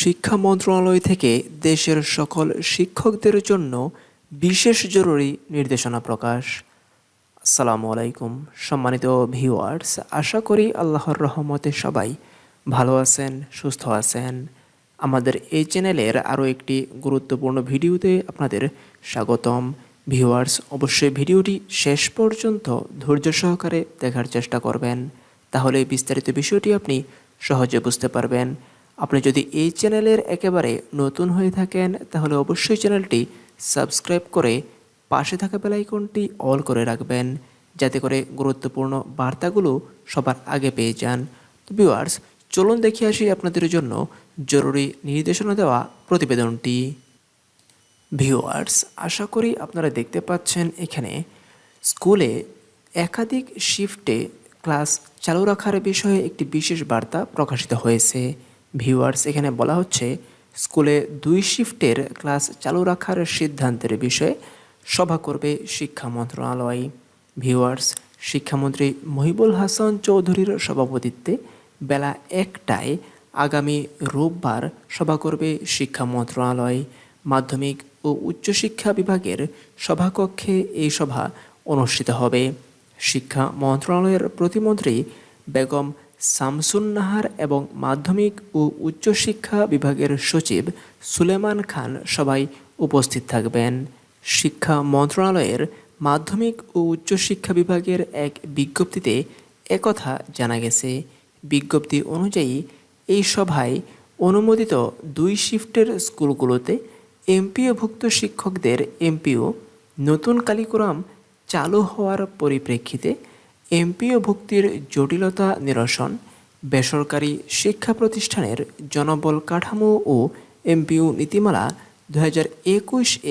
শিক্ষা মন্ত্রণালয় থেকে দেশের সকল শিক্ষকদের জন্য বিশেষ জরুরি নির্দেশনা প্রকাশ। আসসালামু আলাইকুম। সম্মানিত ভিউয়ার্স, আশা করি আল্লাহর রহমতে সবাই ভালো আছেন, সুস্থ আছেন। আমাদের এই চ্যানেলের আরও একটি গুরুত্বপূর্ণ ভিডিওতে আপনাদের স্বাগতম। ভিউয়ার্স, অবশ্যই ভিডিওটি শেষ পর্যন্ত ধৈর্য সহকারে দেখার চেষ্টা করবেন। তাহলে বিস্তারিত বিষয়টি আপনি সহজে বুঝতে পারবেন। আপনি যদি এই চ্যানেলের একেবারে নতুন হয়ে থাকেন, তাহলে অবশ্যই চ্যানেলটি সাবস্ক্রাইব করে পাশে থাকা বেলাইকনটি অল করে রাখবেন, যাতে করে গুরুত্বপূর্ণ বার্তাগুলো সবার আগে পেয়ে যান। তো ভিউয়ার্স, চলুন দেখে আসি আপনাদের জন্য জরুরি নির্দেশনা দেওয়া প্রতিবেদনটি। ভিউয়ার্স, আশা করি আপনারা দেখতে পাচ্ছেন এখানে স্কুলে একাধিক শিফটে ক্লাস চালু রাখার বিষয়ে একটি বিশেষ বার্তা প্রকাশিত হয়েছে। ভিউয়ার্স এখানে বলা হচ্ছে, স্কুলে দুই শিফটের ক্লাস চালু রাখার সিদ্ধান্তের বিষয়ে সভা করবে শিক্ষা মন্ত্রণালয়। ভিউয়ার্স শিক্ষামন্ত্রী মহিবুল হাসান চৌধুরীর সভাপতিত্বে বেলা একটায় আগামী রোববার সভা করবে শিক্ষা মন্ত্রণালয়। মাধ্যমিক ও উচ্চশিক্ষা বিভাগের সভাকক্ষে এই সভা অনুষ্ঠিত হবে। শিক্ষা মন্ত্রণালয়ের প্রতিমন্ত্রী বেগম শামসুন নাহার এবং মাধ্যমিক ও উচ্চশিক্ষা বিভাগের সচিব সুলেমান খান সবাই উপস্থিত থাকবেন। শিক্ষা মন্ত্রণালয়ের মাধ্যমিক ও উচ্চশিক্ষা বিভাগের এক বিজ্ঞপ্তিতে একথা জানা গেছে। বিজ্ঞপ্তি অনুযায়ী এই সভায় অনুমোদিত দুই শিফটের স্কুলগুলোতে এমপিওভুক্ত শিক্ষকদের এমপিও, নতুন কালিকুরাম চালু হওয়ার পরিপ্রেক্ষিতে এমপিও ভুক্তির জটিলতা নিরসন, বেসরকারি শিক্ষা প্রতিষ্ঠানের জনবল কাঠামো ও এমপিও নীতিমালা দু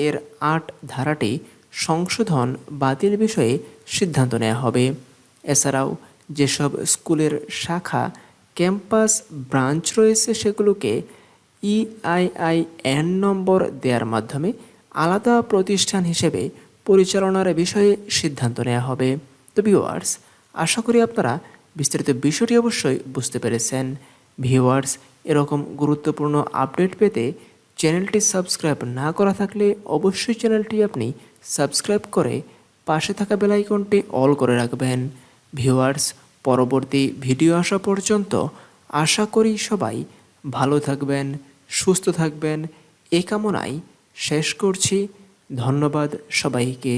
এর আট ধারাটি সংশোধন বাতিল বিষয়ে সিদ্ধান্ত নেওয়া হবে। এছাড়াও যেসব স্কুলের শাখা, ক্যাম্পাস, ব্রাঞ্চ রয়েছে সেগুলোকে ইআইআইএন নম্বর দেওয়ার মাধ্যমে আলাদা প্রতিষ্ঠান হিসেবে পরিচালনার বিষয়ে সিদ্ধান্ত নেওয়া হবে। তো ভিউয়ার্স আশা করি আপনারা বিস্তারিত বিষয়টি অবশ্যই বুঝতে পেরেছেন। ভিউয়ার্স, এরকম গুরুত্বপূর্ণ আপডেট পেতে চ্যানেলটি সাবস্ক্রাইব না করা থাকলে অবশ্যই চ্যানেলটি আপনি সাবস্ক্রাইব করে পাশে থাকা বেলাইকনটি অল করে রাখবেন। ভিউয়ার্স, পরবর্তী ভিডিও আসা পর্যন্ত আশা করি সবাই ভালো থাকবেন, সুস্থ থাকবেন। এ কামনায় শেষ করছি। ধন্যবাদ সবাইকে।